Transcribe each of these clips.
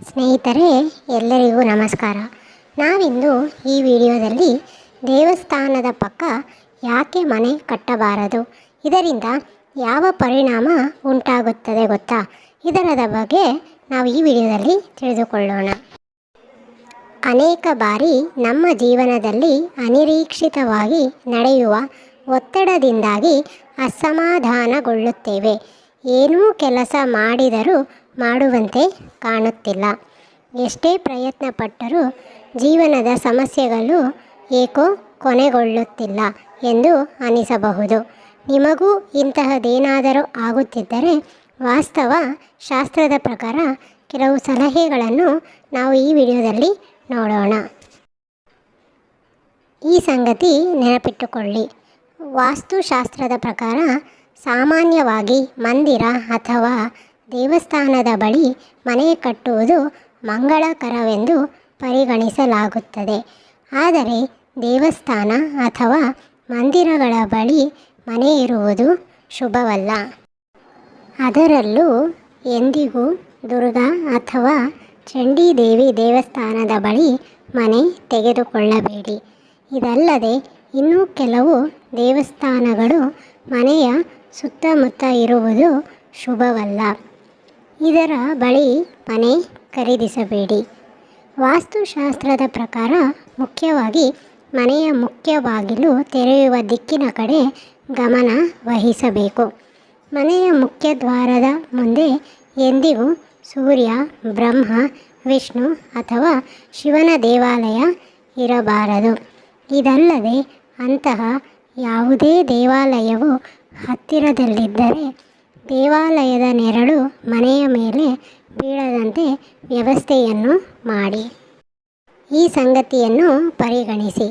ಸ್ನೇಹಿತರೆ, ಎಲ್ಲರಿಗೂ ನಮಸ್ಕಾರ. ನಾವಿಂದು ಈ ವಿಡಿಯೋದಲ್ಲಿ ದೇವಸ್ಥಾನದ ಪಕ್ಕ ಯಾಕೆ ಮನೆ ಕಟ್ಟಬಾರದು? ಇದರಿಂದ ಯಾವ ಪರಿಣಾಮ ಉಂಟಾಗುತ್ತದೆ ಗೊತ್ತಾ? ಇದರದ ಬಗ್ಗೆ ನಾವು ಈ ವಿಡಿಯೋದಲ್ಲಿ ತಿಳಿದುಕೊಳ್ಳೋಣ. ಅನೇಕ ಬಾರಿ ನಮ್ಮ ಜೀವನದಲ್ಲಿ ಅನಿರೀಕ್ಷಿತವಾಗಿ ನಡೆಯುವ ಒತ್ತಡದಿಂದಾಗಿ ಅಸಮಾಧಾನಗೊಳ್ಳುತ್ತೇವೆ. ಏನೂ ಕೆಲಸ ಮಾಡಿದರೂ ಮಾಡುವಂತೆ ಕಾಣುತ್ತಿಲ್ಲ. ಎಷ್ಟೇ ಪ್ರಯತ್ನ ಪಟ್ಟರೂ ಜೀವನದ ಸಮಸ್ಯೆಗಳು ಏಕೋ ಕೊನೆಗೊಳ್ಳುತ್ತಿಲ್ಲ ಎಂದು ಅನಿಸಬಹುದು. ನಿಮಗೂ ಇಂತಹದ್ದೇನಾದರೂ ಆಗುತ್ತಿದ್ದರೆ ವಾಸ್ತವ ಶಾಸ್ತ್ರದ ಪ್ರಕಾರ ಕೆಲವು ಸಲಹೆಗಳನ್ನು ನಾವು ಈ ವಿಡಿಯೋದಲ್ಲಿ ನೋಡೋಣ. ಈ ಸಂಗತಿ ನೆನಪಿಟ್ಟುಕೊಳ್ಳಿ. ವಾಸ್ತುಶಾಸ್ತ್ರದ ಪ್ರಕಾರ ಸಾಮಾನ್ಯವಾಗಿ ಮಂದಿರ ಅಥವಾ ದೇವಸ್ಥಾನದ ಬಳಿ ಮನೆ ಕಟ್ಟುವುದು ಮಂಗಳಕರವೆಂದು ಪರಿಗಣಿಸಲಾಗುತ್ತದೆ. ಆದರೆ ದೇವಸ್ಥಾನ ಅಥವಾ ಮಂದಿರಗಳ ಬಳಿ ಮನೆ ಇರುವುದು ಶುಭವಲ್ಲ. ಅದರಲ್ಲೂ ಎಂದಿಗೂ ದುರ್ಗಾ ಅಥವಾ ಚಂಡೀದೇವಿ ದೇವಸ್ಥಾನದ ಬಳಿ ಮನೆ ತೆಗೆದುಕೊಳ್ಳಬೇಡಿ. ಇದಲ್ಲದೆ ಇನ್ನೂ ಕೆಲವು ದೇವಸ್ಥಾನಗಳು ಮನೆಯ ಸುತ್ತಮುತ್ತ ಇರುವುದು ಶುಭವಲ್ಲ. ಇದರ ಬಳಿ ಮನೆ ಖರೀದಿಸಬೇಡಿ. ವಾಸ್ತುಶಾಸ್ತ್ರದ ಪ್ರಕಾರ ಮುಖ್ಯವಾಗಿ ಮನೆಯ ಮುಖ್ಯ ಬಾಗಿಲು ತೆರೆಯುವ ದಿಕ್ಕಿನ ಕಡೆ ಗಮನ ವಹಿಸಬೇಕು. ಮನೆಯ ಮುಖ್ಯ ದ್ವಾರದ ಮುಂದೆ ಎಂದಿಗೂ ಸೂರ್ಯ, ಬ್ರಹ್ಮ, ವಿಷ್ಣು ಅಥವಾ ಶಿವನ ದೇವಾಲಯ ಇರಬಾರದು. ಇದಲ್ಲದೆ ಅಂತಹ ಯಾವುದೇ ದೇವಾಲಯವು ಹತ್ತಿರದಲ್ಲಿದ್ದರೆ ದೇವಾಲಯದ ನೆರಳು ಮನೆಯ ಮೇಲೆ ಬೀಳದಂತೆ ವ್ಯವಸ್ಥೆಯನ್ನು ಮಾಡಿ. ಈ ಸಂಗತಿಯನ್ನು ಪರಿಗಣಿಸಿ.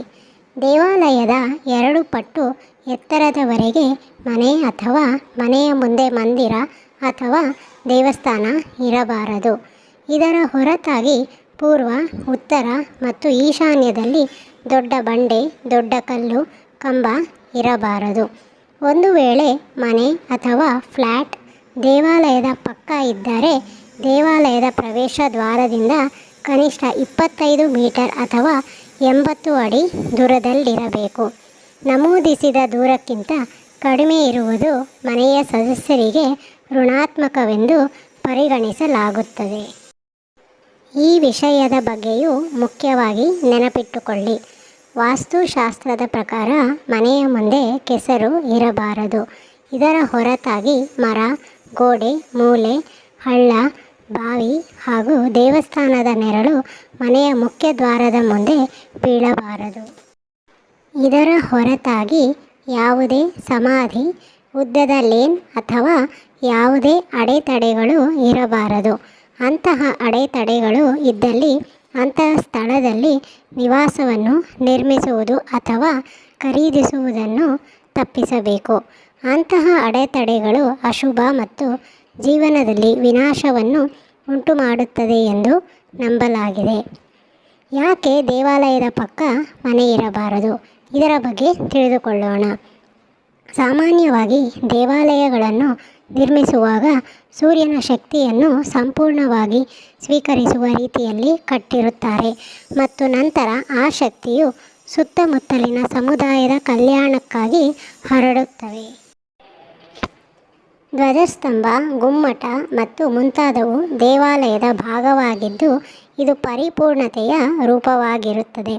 ದೇವಾಲಯದ ಎರಡು ಪಟ್ಟು ಎತ್ತರದವರೆಗೆ ಮನೆ ಅಥವಾ ಮನೆಯ ಮುಂದೆ ಮಂದಿರ ಅಥವಾ ದೇವಸ್ಥಾನ ಇರಬಾರದು. ಇದರ ಹೊರತಾಗಿ ಪೂರ್ವ, ಉತ್ತರ ಮತ್ತು ಈಶಾನ್ಯದಲ್ಲಿ ದೊಡ್ಡ ಬಂಡೆ, ದೊಡ್ಡ ಕಲ್ಲು, ಕಂಬ ಇರಬಾರದು. ಒಂದು ವೇಳೆ ಮನೆ ಅಥವಾ ಫ್ಲ್ಯಾಟ್ ದೇವಾಲಯದ ಪಕ್ಕ ಇದ್ದರೆ ದೇವಾಲಯದ ಪ್ರವೇಶ ದ್ವಾರದಿಂದ ಕನಿಷ್ಠ ಇಪ್ಪತ್ತೈದು ಮೀಟರ್ ಅಥವಾ ಎಂಬತ್ತು ಅಡಿ ದೂರದಲ್ಲಿರಬೇಕು. ನಮೂದಿಸಿದ ದೂರಕ್ಕಿಂತ ಕಡಿಮೆ ಇರುವುದು ಮನೆಯ ಸದಸ್ಯರಿಗೆ ಋಣಾತ್ಮಕವೆಂದು ಪರಿಗಣಿಸಲಾಗುತ್ತದೆ. ಈ ವಿಷಯದ ಬಗ್ಗೆಯೂ ಮುಖ್ಯವಾಗಿ ನೆನಪಿಟ್ಟುಕೊಳ್ಳಿ. ವಾಸ್ತುಶಾಸ್ತ್ರದ ಪ್ರಕಾರ ಮನೆಯ ಮುಂದೆ ಕೆಸರು ಇರಬಾರದು. ಇದರ ಹೊರತಾಗಿ ಮರ, ಗೋಡೆ, ಮೂಲೆ, ಹಳ್ಳ, ಬಾವಿ ಹಾಗೂ ದೇವಸ್ಥಾನದ ನೆರಳು ಮನೆಯ ಮುಖ್ಯ ದ್ವಾರದ ಮುಂದೆ ಬೀಳಬಾರದು. ಇದರ ಹೊರತಾಗಿ ಯಾವುದೇ ಸಮಾಧಿ, ಉದ್ದದ ಲೇನ್ ಅಥವಾ ಯಾವುದೇ ಅಡೆತಡೆಗಳು ಇರಬಾರದು. ಅಂತಹ ಅಡೆತಡೆಗಳು ಇದ್ದಲ್ಲಿ ಅಂತಹ ಸ್ಥಳದಲ್ಲಿ ನಿವಾಸವನ್ನು ನಿರ್ಮಿಸುವುದು ಅಥವಾ ಖರೀದಿಸುವುದನ್ನು ತಪ್ಪಿಸಬೇಕು. ಅಂತಹ ಅಡೆತಡೆಗಳು ಅಶುಭ ಮತ್ತು ಜೀವನದಲ್ಲಿ ವಿನಾಶವನ್ನು ಉಂಟು ಮಾಡುತ್ತದೆ ಎಂದು ನಂಬಲಾಗಿದೆ. ಯಾಕೆ ದೇವಾಲಯದ ಪಕ್ಕ ಮನೆ ಇರಬಾರದು? ಇದರ ಬಗ್ಗೆ ತಿಳಿದುಕೊಳ್ಳೋಣ. ಸಾಮಾನ್ಯವಾಗಿ ದೇವಾಲಯಗಳನ್ನು ನಿರ್ಮಿಸುವಾಗ ಸೂರ್ಯನ ಶಕ್ತಿಯನ್ನು ಸಂಪೂರ್ಣವಾಗಿ ಸ್ವೀಕರಿಸುವ ರೀತಿಯಲ್ಲಿ ಕಟ್ಟಿರುತ್ತಾರೆ. ಮತ್ತು ನಂತರ ಆ ಶಕ್ತಿಯು ಸುತ್ತಮುತ್ತಲಿನ ಸಮುದಾಯದ ಕಲ್ಯಾಣಕ್ಕಾಗಿ ಹರಡುತ್ತವೆ. ಧ್ವಜಸ್ತಂಭ, ಗುಮ್ಮಟ ಮತ್ತು ಮುಂತಾದವು ದೇವಾಲಯದ ಭಾಗವಾಗಿದ್ದು, ಇದು ಪರಿಪೂರ್ಣತೆಯ ರೂಪವಾಗಿರುತ್ತದೆ.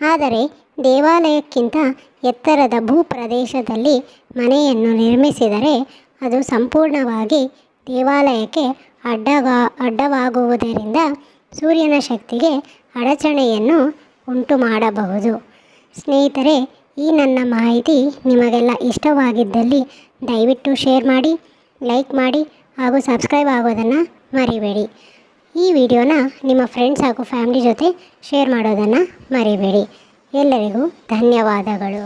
ಆದರೆ ದೇವಾಲಯಕ್ಕಿಂತ ಎತ್ತರದ ಭೂಪ್ರದೇಶದಲ್ಲಿ ಮನೆಯನ್ನು ನಿರ್ಮಿಸಿದರೆ ಅದು ಸಂಪೂರ್ಣವಾಗಿ ದೇವಾಲಯಕ್ಕೆ ಅಡ್ಡವಾ ಅಡ್ಡವಾಗುವುದರಿಂದ ಸೂರ್ಯನ ಶಕ್ತಿಗೆ ಅಡಚಣೆಯನ್ನು ಉಂಟು ಮಾಡಬಹುದು ಸ್ನೇಹಿತರೆ, ಈ ನನ್ನ ಮಾಹಿತಿ ನಿಮಗೆಲ್ಲ ಇಷ್ಟವಾಗಿದ್ದಲ್ಲಿ ದಯವಿಟ್ಟು ಶೇರ್ ಮಾಡಿ, ಲೈಕ್ ಮಾಡಿ ಹಾಗೂ ಸಬ್ಸ್ಕ್ರೈಬ್ ಆಗೋದನ್ನು ಮರಿಬೇಡಿ. ಈ ವಿಡಿಯೋನ ನಿಮ್ಮ ಫ್ರೆಂಡ್ಸ್ ಹಾಗೂ ಫ್ಯಾಮಿಲಿ ಜೊತೆ ಶೇರ್ ಮಾಡೋದನ್ನು ಮರಿಬೇಡಿ. ಎಲ್ಲರಿಗೂ ಧನ್ಯವಾದಗಳು.